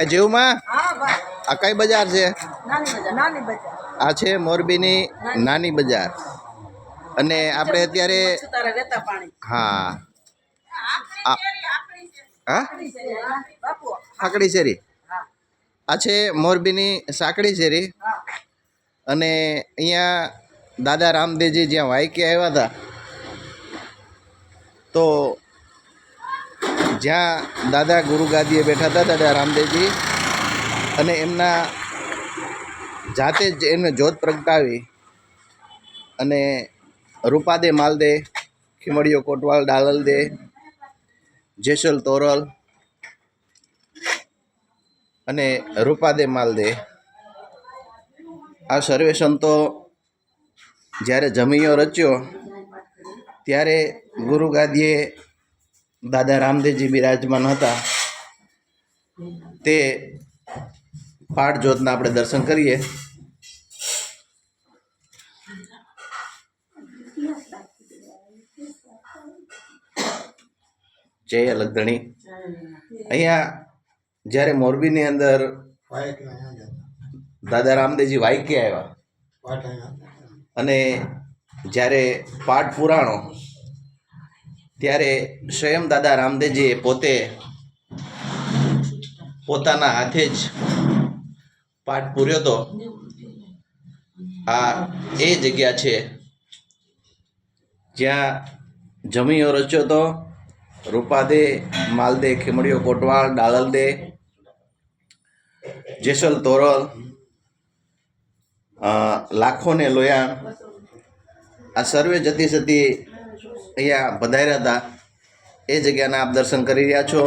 એ જીવમાં? આ કઈ બજાર છે? આ છે મોરબીની નાની. બજાર. અને આપણે અત્યારે હા. હા? સાંકડી શેરી? આ છે મોરબીની સાંકડી શેરી. અને અહીંયા દાદા રામદેવજી જ્યાં વાઈકે આવ્યા હતા. તો જ્યાં દાદા ગુરુ ગાદીએ બેઠા હતા, દાદા રામદેવજી, અને એમના જાતે જ એમને જોત પ્રગટાવી અને રૂપાદે માલદે, ખીમડીયો કોટવાલ ડાલલ દે જેસલ તોરલ અને રૂપાદે માલદે. આ સર્વે સંતો જ્યારે જમીયો રચ્યો, ત્યારે ગુરુ ગાદીએ દાદા રામદેવજી બિરાજમાન હતા. તે પાઠ જ્યોતના આપણે દર્શન કરીએ. જય અલગધણી. અહીંયા જ્યારે મોરબીની અંદર દાદા રામદેવજી વાયકે આવ્યા. અને જ્યારે પાઠ પુરાણો ત્યારે સ્વયં દાદા રામદેવજીએ પોતે પોતાના હાથે જ પાઠ પૂર્યો તો આ એ જગ્યા છે જ્યાં જમીઓ રચ્યો હતો. રૂપાદે, માલદે, ખીમડીયો, કોટવાળ ડાળલદે જેસલ તોરલ લાખોને લોયા. આ સર્વે જતી સતી અહીંયા પધાર્યા હતા એ જગ્યાના આપ દર્શન કરી રહ્યા છો.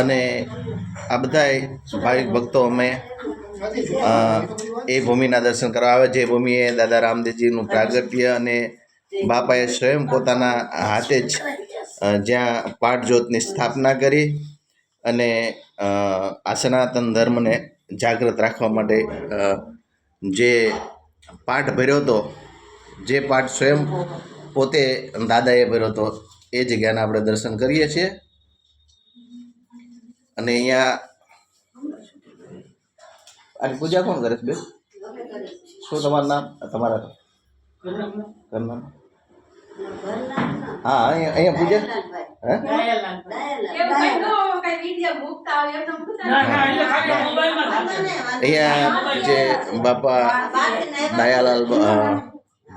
અને આ બધાય ભાવિક ભક્તો અમે એ ભૂમિના દર્શન કરવા આવે છે. એ ભૂમિએ દાદા રામદેવજીનું પ્રાગટ્ય અને બાપાએ સ્વયં પોતાના હાથે જ જ્યાં પાઠ જ્યોતની સ્થાપના કરી અને આ સનાતન ધર્મને જાગૃત રાખવા માટે જે પાઠ ભર્યો હતો, જે પાઠ સ્વયં પોતે દાદાએ ભર્યો હતો એ જગ્યાના આપણે દર્શન કરીએ છીએ. અને અહીંયા આની પૂજા કોણ કરે છે બે શું તમારું નામ? તમારા ઘરનામ? હા, અહીંયા અહીંયા પૂજા? અહીંયા જે બાપા દયાલાલ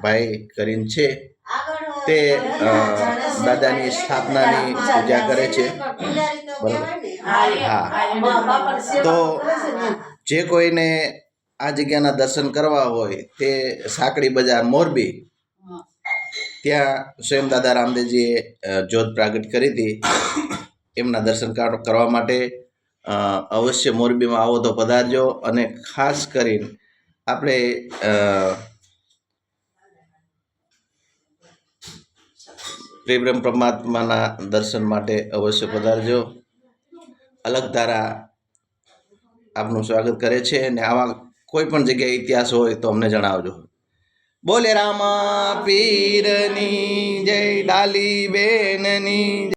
ભાઈ કરીને છે. તે દાદાની સ્થાપનાની પૂજા કરે છે. હા. તો જે કોઈને આ જગ્યાના દર્શન કરવા હોય, તે સાંકડી બજાર મોરબી, ત્યાં સ્વયં દાદા રામદેવજીએ જ્યોત પ્રાગટ કરી હતી. એમના દર્શન કાર- કરવા માટે અવશ્ય મોરબીમાં આવો તો પધારજો અને ખાસ કરીને આપણે પ્રેમ પરમાત્માના દર્શન માટે અવશ્ય પધારજો. અલગ ધારા આપનું સ્વાગત કરે છે અને આવા કોઈ પણ જગ્યાએ ઇતિહાસ હોય તો અમને જણાવજો. બોલે રામા પીરની જય, ડાલી બેનની